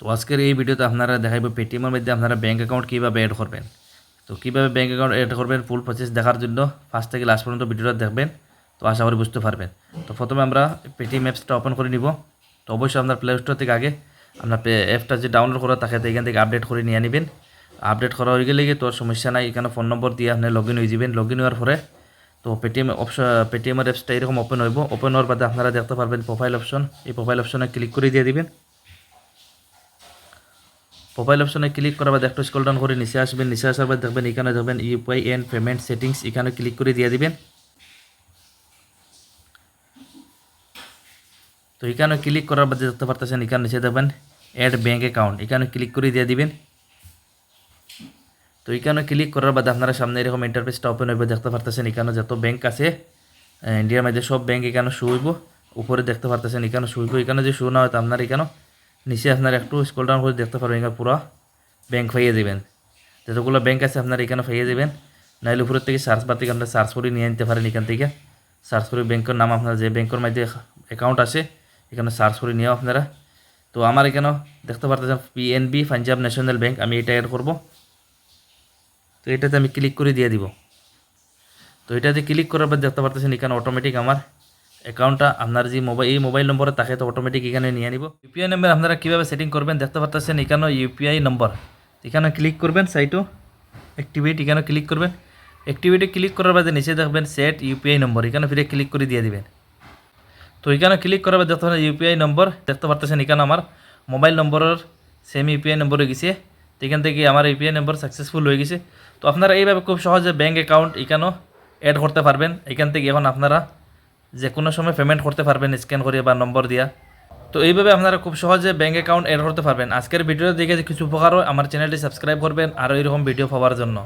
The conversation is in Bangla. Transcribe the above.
তো আজকের এই ভিডিওতে আপনারা দেখাইব পেটিএমের মধ্যে আপনারা ব্যাঙ্ক অ্যাকাউন্ট কীভাবে অ্যাড করবেন। তো কীভাবে ব্যাঙ্ক অ্যাকাউন্ট অ্যাড করবেন ফুল প্রসেস দেখার জন্য ফার্স্ট থেকে লাস্ট পর্যন্ত ভিডিওটা দেখবেন, তো আশা করি বুঝতে পারবেন। তো প্রথমে আমরা পেটিএম অ্যাপসটা ওপেন করে নিব। তো অবশ্যই আপনার প্লে স্টোর থেকে আগে আপনার অ্যাপটা যে ডাউনলোড করা থাকে এখান থেকে আপডেট করে নিয়ে নেবেন। আপডেট করা হয়ে গেলে তোর সমস্যা নাই, এখানে ফোন নম্বর দিয়ে আপনি লগ ইন হয়ে যাবেন। লগ ইন হওয়ার পরে তো পেটিএম অপশন পেটিএমের অ্যাপসটা এরকম ওপেন হইব। ওপেন হওয়ার বাদে আপনারা দেখতে পারবেন প্রোফাইল অপশন এই প্রোফাইল অপশনে ক্লিক করে দিয়ে দিবেন। প্রোফাইল অপশনে ক্লিক করার বাদে একটু স্কল ডাউন করে নিচে আসবেন। নিচে আসার বাদ দেখবেন, এখানে দেখবেন ইউপিআই এন্ড পেমেন্ট সেটিংস এখানে ক্লিক করে দিয়ে দিবেন। তো এখানে ক্লিক করার বাদে দেখতে পারতেছেন, এখানে নিচে দেখবেন অ্যাড ব্যাঙ্ক অ্যাকাউন্ট এখানে ক্লিক করে দিয়ে দিবেন। তো এখানে ক্লিক করার বাদে আপনারা সামনে এরকম ইন্টারফেসটা ওপেন হইবে, দেখতে পারতেছেন এখানে যত ব্যাঙ্ক আছে ইন্ডিয়ার মধ্যে সব ব্যাঙ্ক এখানে শো হইব। উপরে দেখতে পারতেছেন এখানে শো হইব। এখানে যে শু না হয়, তো আপনার এখানে নিচে আপনার একটু স্কল ডাউন করে দেখতে পারবেন এখানে পুরো ব্যাংক পাইয়ে দেবেন। যতগুলো ব্যাংক আছে আপনার এখানে পাইয়ে দেবেন। নাহলে উপরের থেকে সার্চ বার আপনারা সার্চ করে নিয়ে নিতে পারেন এখান থেকে। সার্চ করে ব্যাংকের নাম আপনার যে ব্যাংকের মধ্যে অ্যাকাউন্ট আছে, এখানে সার্চ করে নিয়েও আপনারা। তো আমার এখানেও দেখতে পারতেছেন পিএনবি পাঞ্জাব ন্যাশনাল ব্যাংক আমি এটা অ্যাড করব। তো এটাতে আমি ক্লিক করে দিয়ে দিব। তো এটাতে ক্লিক করার পর দেখতে পারতেছেন এখানে অটোমেটিক আমার অ্যাকাউন্টটা আপনার যে মোবাইল এই মোবাইল নম্বরে তাকে তো অটোমেটিক এখানে নিয়ে নিব। ইউপিআই নাম্বার আপনারা কীভাবে সেটিং করবেন দেখতে পারতেছেন এখানে ইউপিআই নম্বর এখানে ক্লিক করবেন সাইটও অ্যাক্টিভেট এখানে ক্লিক করবেন। অ্যাক্টিভিটি ক্লিক করার বাদে নিচে দেখবেন সেট ইউপিআই নম্বর এখানে ফিরে ক্লিক করে দিয়ে দিবেন। তো এখানে ক্লিক করার বাদে দেখতে পাচ্ছেন ইউপিআই নম্বর দেখতে পারতেছেন এখানে আমার মোবাইল নম্বরের সেম ইউপিআই নম্বর গেছে। তো এখান থেকে আমার ইউপিআই নম্বর সাকসেসফুল হয়ে গেছে। তো আপনারা এইভাবে খুব সহজে ব্যাঙ্ক অ্যাকাউন্ট এখানেও অ্যাড করতে পারবেন। এখান থেকে এখন আপনারা যে কোনো সময় পেমেন্ট করতে পারবেন স্ক্যান করে বা নম্বর দিয়া। তো এইভাবে আপনারা খুব সহজে ব্যাঙ্ক অ্যাকাউন্ট এড করতে পারবেন। আজকের ভিডিও দেখে কিছু উপকার হয়, আমার চ্যানেলটি সাবস্ক্রাইব করবেন আরও এরকম ভিডিও পাওয়ার জন্য।